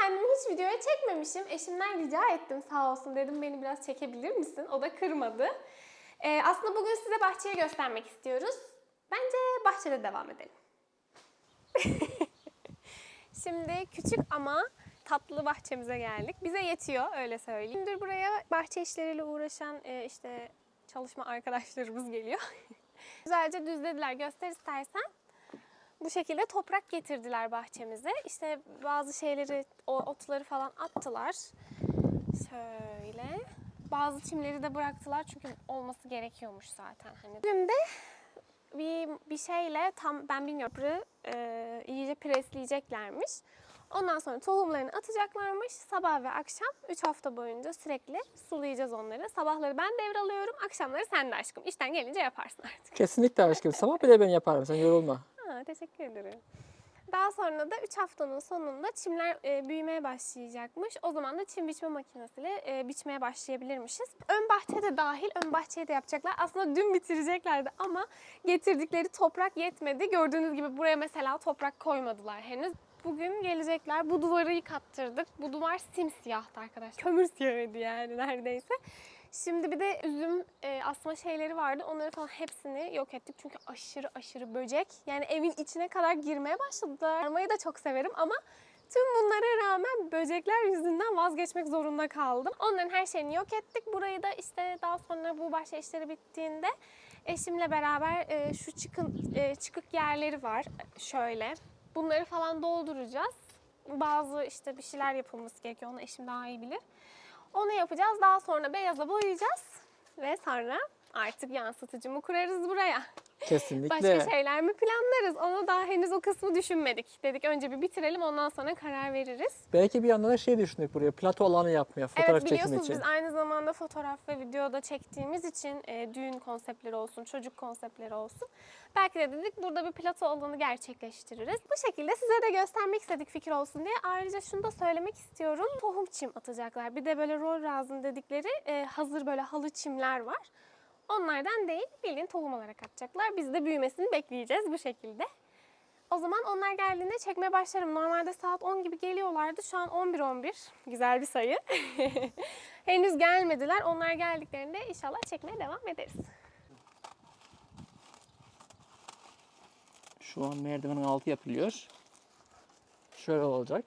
kendimi hiç videoya çekmemişim. Eşimden rica ettim sağ olsun dedim beni biraz çekebilir misin? O da kırmadı. Ee, aslında bugün size bahçeyi göstermek istiyoruz. Bence bahçede devam edelim. Şimdi küçük ama tatlı bahçemize geldik. Bize yetiyor öyle söyleyeyim. Şimdi buraya bahçe işleriyle uğraşan e, işte çalışma arkadaşlarımız geliyor. Güzelce düzlediler. Göster istersen. Bu şekilde toprak getirdiler bahçemize. İşte bazı şeyleri, o otları falan attılar. Şöyle. Bazı çimleri de bıraktılar çünkü olması gerekiyormuş zaten. Hani de bir, bir şeyle tam ben bilmiyorum e, iyice presleyeceklermiş. Ondan sonra tohumlarını atacaklarmış. Sabah ve akşam 3 hafta boyunca sürekli sulayacağız onları. Sabahları ben devralıyorum, akşamları sen de aşkım. İşten gelince yaparsın artık. Kesinlikle aşkım. Sabah bile ben yaparım. Sen yorulma. Ha, teşekkür ederim. Daha sonra da 3 haftanın sonunda çimler e, büyümeye başlayacakmış. O zaman da çim biçme makinesiyle e, biçmeye başlayabilirmişiz. Ön bahçe de dahil ön bahçeyi de yapacaklar. Aslında dün bitireceklerdi ama getirdikleri toprak yetmedi. Gördüğünüz gibi buraya mesela toprak koymadılar henüz. Bugün gelecekler. Bu duvarı yıkattırdık. Bu duvar simsiyahtı arkadaşlar. Kömür siyahıydı yani neredeyse. Şimdi bir de üzüm e, asma şeyleri vardı. Onları falan hepsini yok ettik. Çünkü aşırı aşırı böcek. Yani evin içine kadar girmeye başladılar. Armayı da çok severim ama tüm bunlara rağmen böcekler yüzünden vazgeçmek zorunda kaldım. Onların her şeyini yok ettik. Burayı da işte daha sonra bu bahçe işleri bittiğinde eşimle beraber e, şu çıkın, e, çıkık yerleri var. Şöyle. Bunları falan dolduracağız. Bazı işte bir şeyler yapılması gerekiyor. Onu eşim daha iyi bilir. Onu yapacağız. Daha sonra beyaza boyayacağız. Ve sonra artık yansıtıcımı kurarız buraya. Kesinlikle. Başka şeyler mi planlarız? Onu daha henüz o kısmı düşünmedik. Dedik önce bir bitirelim ondan sonra karar veririz. Belki bir yandan da şey düşündük buraya. Plato alanı yapmaya fotoğraf evet çekimi biliyorsunuz için. biz aynı zamanda fotoğraf ve videoda çektiğimiz için e, düğün konseptleri olsun, çocuk konseptleri olsun. Belki de dedik burada bir plato alanı gerçekleştiririz. Bu şekilde size de göstermek istedik fikir olsun diye. Ayrıca şunu da söylemek istiyorum. Tohum çim atacaklar. Bir de böyle rol razın dedikleri e, hazır böyle halı çimler var. Onlardan değil bildiğin tohum olarak atacaklar. Biz de büyümesini bekleyeceğiz bu şekilde. O zaman onlar geldiğinde çekmeye başlarım. Normalde saat 10 gibi geliyorlardı. Şu an 11-11. Güzel bir sayı. Henüz gelmediler. Onlar geldiklerinde inşallah çekmeye devam ederiz. Şu an merdivenin altı yapılıyor. Şöyle olacak.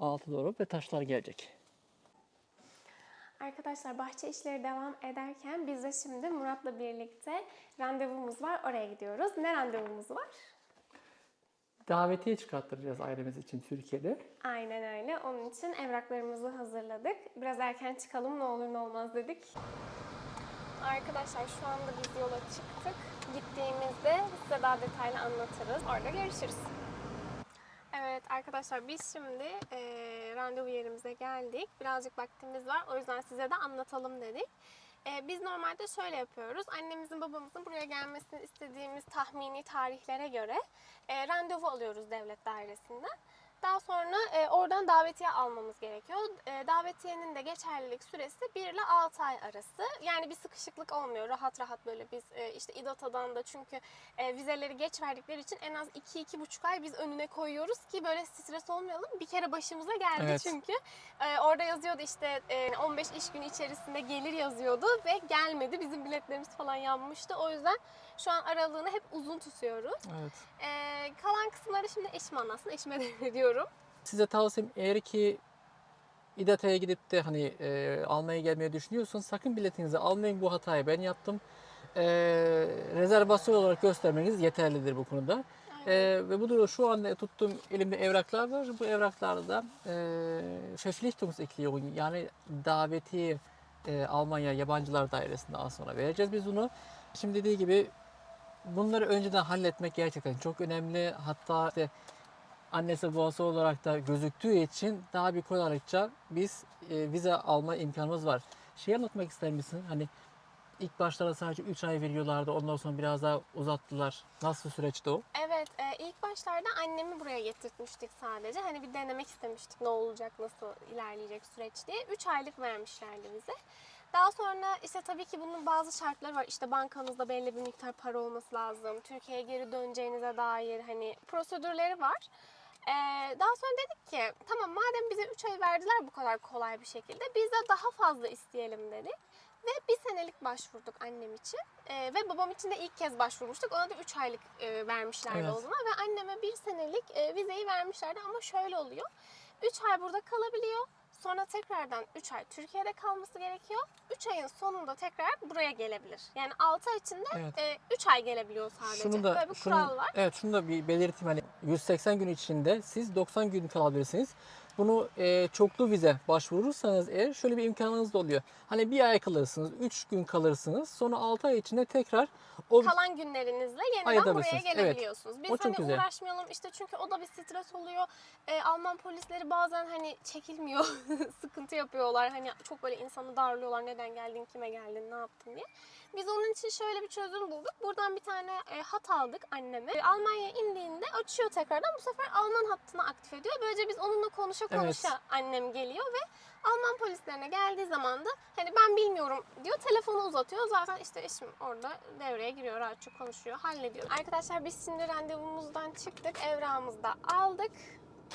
Altı doğru ve taşlar gelecek. Arkadaşlar bahçe işleri devam ederken biz de şimdi Murat'la birlikte randevumuz var. Oraya gidiyoruz. Ne randevumuz var? Davetiye çıkarttıracağız ailemiz için Türkiye'de. Aynen öyle. Onun için evraklarımızı hazırladık. Biraz erken çıkalım ne olur ne olmaz dedik. Arkadaşlar şu anda biz yola çıktık. Gittiğimizde size daha detaylı anlatırız. Orada görüşürüz. Evet arkadaşlar biz şimdi e, randevu yerimize geldik. Birazcık vaktimiz var. O yüzden size de anlatalım dedik. E, biz normalde şöyle yapıyoruz. Annemizin babamızın buraya gelmesini istediğimiz tahmini tarihlere göre e, randevu alıyoruz devlet dairesinden. Daha sonra e, oradan davetiye almamız gerekiyor. E, davetiyenin de geçerlilik süresi 1 ile 6 ay arası. Yani bir sıkışıklık olmuyor. Rahat rahat böyle biz e, işte İDATA'dan da çünkü e, vizeleri geç verdikleri için en az 2-2,5 ay biz önüne koyuyoruz ki böyle stres olmayalım. Bir kere başımıza geldi Evet. çünkü. E, orada yazıyordu işte e, 15 iş günü içerisinde gelir yazıyordu ve gelmedi. Bizim biletlerimiz falan yanmıştı. O yüzden şu an aralığını hep uzun tutuyoruz. Evet. Ee, kalan kısımları şimdi eşim anlatsın. Eşime devrediyorum. Size tavsiyem eğer ki İDATA'ya gidip de hani e, almaya gelmeyi düşünüyorsanız sakın biletinizi almayın. Bu hatayı ben yaptım. E, rezervasyon olarak göstermeniz yeterlidir bu konuda. E, ve bu durumda şu anda tuttuğum elimde evraklar var. Bu evraklarda e, Verpflichtungserklärung yani daveti e, Almanya Yabancılar Dairesi'nde az sonra vereceğiz biz bunu. Şimdi dediği gibi bunları önceden halletmek gerçekten çok önemli. Hatta işte annesi babası olarak da gözüktüğü için daha bir kolaylıkça biz e, vize alma imkanımız var. Şey anlatmak ister misin? Hani ilk başlarda sadece 3 ay veriyorlardı. Ondan sonra biraz daha uzattılar. Nasıl süreçti o? Evet, e, ilk başlarda annemi buraya getirtmiştik sadece. Hani bir denemek istemiştik ne olacak, nasıl ilerleyecek süreç diye. 3 aylık vermişlerdi bize. Daha sonra işte tabii ki bunun bazı şartları var. İşte bankanızda belli bir miktar para olması lazım. Türkiye'ye geri döneceğinize dair hani prosedürleri var. Ee, daha sonra dedik ki tamam madem bize 3 ay verdiler bu kadar kolay bir şekilde biz de daha fazla isteyelim dedik. Ve bir senelik başvurduk annem için. Ee, ve babam için de ilk kez başvurmuştuk. Ona da 3 aylık e, vermişlerdi Evet. o zaman. Ve anneme bir senelik e, vizeyi vermişlerdi. Ama şöyle oluyor. 3 ay burada kalabiliyor. Sonra tekrardan 3 ay Türkiye'de kalması gerekiyor. 3 ayın sonunda tekrar buraya gelebilir. Yani 6 ay içinde Evet. 3 ay gelebiliyor sadece. Şunu da Böyle bir şunu, kural var. evet şunu da bir belirteyim hani 180 gün içinde siz 90 gün kalabilirsiniz. Bunu e, çoklu vize başvurursanız eğer şöyle bir imkanınız da oluyor. Hani bir ay kalırsınız, 3 gün kalırsınız. Sonra 6 ay içinde tekrar o kalan günlerinizle yeniden buraya Ayırabilirsiniz. Evet. gelebiliyorsunuz. Biz O çok hani güzel. uğraşmayalım işte çünkü o da bir stres oluyor. Ee, Alman polisleri bazen hani çekilmiyor. Sıkıntı yapıyorlar. Hani çok böyle insanı darlıyorlar. Neden geldin, kime geldin, ne yaptın diye. Biz onun için şöyle bir çözüm bulduk. Buradan bir tane e, hat aldık anneme. E, Almanya'ya indiğinde açıyor tekrardan. Bu sefer Alman hattını aktif ediyor. Böylece biz onunla konuşa Evet. konuşa annem geliyor ve Alman polislerine geldiği zaman da hani ben bilmiyorum diyor telefonu uzatıyor. Zaten işte eşim orada devreye giriyor rahatça konuşuyor hallediyor. Arkadaşlar biz şimdi randevumuzdan çıktık evrağımızı da aldık.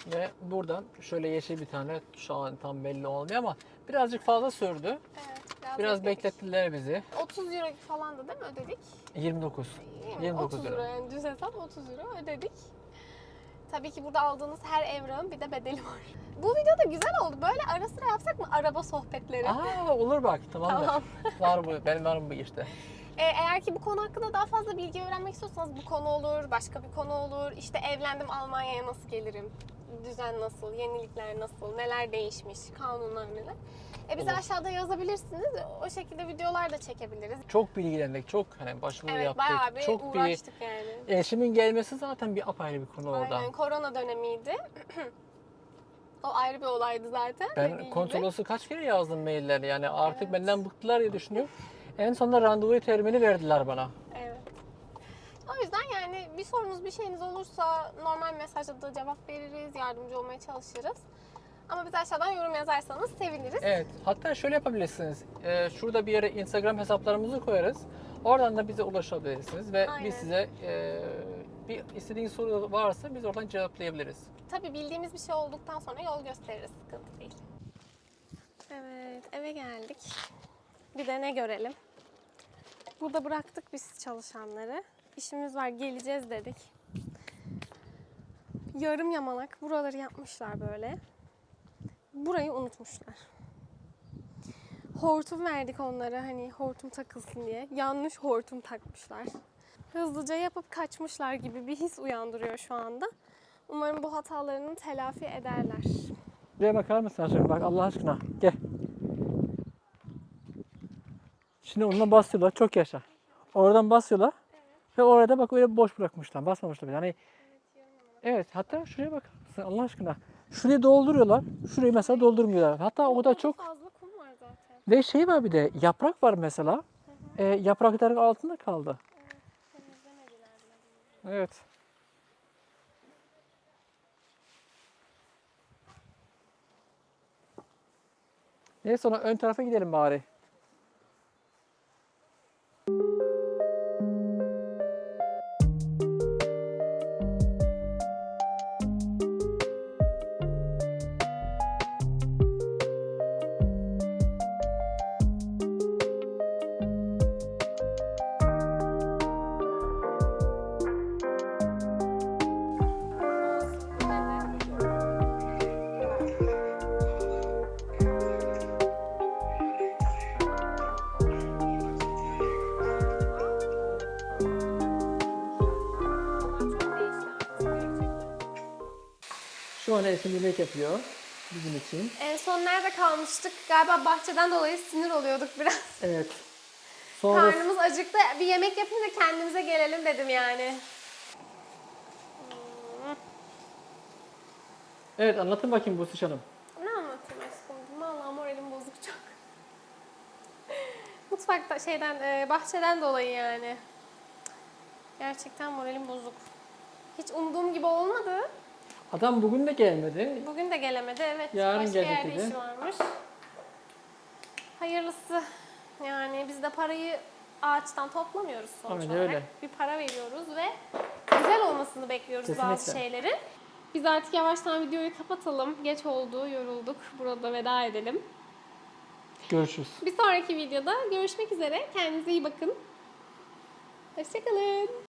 ve buradan şöyle yeşil bir tane şu an tam belli olmuyor ama birazcık fazla sürdü. Evet, biraz, Biraz beklettiler bizi. 30 euro falan da değil mi ödedik? 29. Yani 29 30 euro. euro yani düz hesap 30 euro ödedik. Tabii ki burada aldığınız her evrağın bir de bedeli var. Bu video da güzel oldu. Böyle ara sıra yapsak mı araba sohbetleri? Aa olur bak tamamdır. Tamam. var bu benim var bu işte. Ee, eğer ki bu konu hakkında daha fazla bilgi öğrenmek istiyorsanız bu konu olur, başka bir konu olur. İşte evlendim Almanya'ya nasıl gelirim? Düzen nasıl, yenilikler nasıl, neler değişmiş, kanunlar neler? E bize Olur. aşağıda yazabilirsiniz. O şekilde videolar da çekebiliriz. Çok bilgilendik, çok hani başvuru Evet yaptık. bayağı bir çok bir uğraştık yani. eşimin gelmesi zaten bir apayrı bir konu orada. Aynen korona dönemiydi. o ayrı bir olaydı zaten. Ben gibi. konsolosu kaç kere yazdım mailleri yani artık Evet. benden bıktılar diye düşünüyorum. En sonunda randevu termini verdiler bana. O yüzden yani bir sorunuz bir şeyiniz olursa normal mesajla da cevap veririz, yardımcı olmaya çalışırız. Ama bize aşağıdan yorum yazarsanız seviniriz. Evet, hatta şöyle yapabilirsiniz. Ee, şurada bir yere Instagram hesaplarımızı koyarız. Oradan da bize ulaşabilirsiniz ve Aynen. biz size e, bir istediğiniz soru varsa biz oradan cevaplayabiliriz. Tabii bildiğimiz bir şey olduktan sonra yol gösteririz. Sıkıntı değil. Evet, eve geldik. Bir de ne görelim? Burada bıraktık biz çalışanları. İşimiz var, geleceğiz dedik. Yarım yamalak buraları yapmışlar böyle. Burayı unutmuşlar. Hortum verdik onlara hani hortum takılsın diye. Yanlış hortum takmışlar. Hızlıca yapıp kaçmışlar gibi bir his uyandırıyor şu anda. Umarım bu hatalarını telafi ederler. Buraya bakar mısın şimdi bak Allah aşkına gel. Şimdi onunla basıyorlar çok yaşa. Oradan basıyorlar ve orada bak öyle boş bırakmışlar basmamışlar. bile. Yani evet hatta şuraya mısın Allah aşkına. Şurayı dolduruyorlar. Şurayı mesela doldurmuyorlar. Hatta o kadar çok fazla kum var zaten. ve şey var bir de yaprak var mesela. E, yaprakların altında kaldı. Evet. Neyse sonra ön tarafa gidelim bari. An Esin yemek yapıyor bizim için. En son nerede kalmıştık? Galiba bahçeden dolayı sinir oluyorduk biraz. Evet. Sonra Karnımız acıktı. Bir yemek yapayım da kendimize gelelim dedim yani. evet anlatın bakayım bu Hanım. Ne anlatayım aşkım? Vallahi moralim bozuk çok. Mutfakta şeyden, e, bahçeden dolayı yani. Gerçekten moralim bozuk. Hiç umduğum gibi olmadı. Adam bugün de gelmedi. Bugün de gelemedi evet. Yarın Başka gelecek yerde dedi. işi varmış. Hayırlısı. Yani biz de parayı ağaçtan toplamıyoruz sonuç Aynen olarak. öyle. Bir para veriyoruz ve güzel olmasını bekliyoruz bazı Kesinlikle. şeylerin. Biz artık yavaştan videoyu kapatalım. Geç oldu, yorulduk. Burada veda edelim. Görüşürüz. Bir sonraki videoda görüşmek üzere. Kendinize iyi bakın. Hoşçakalın.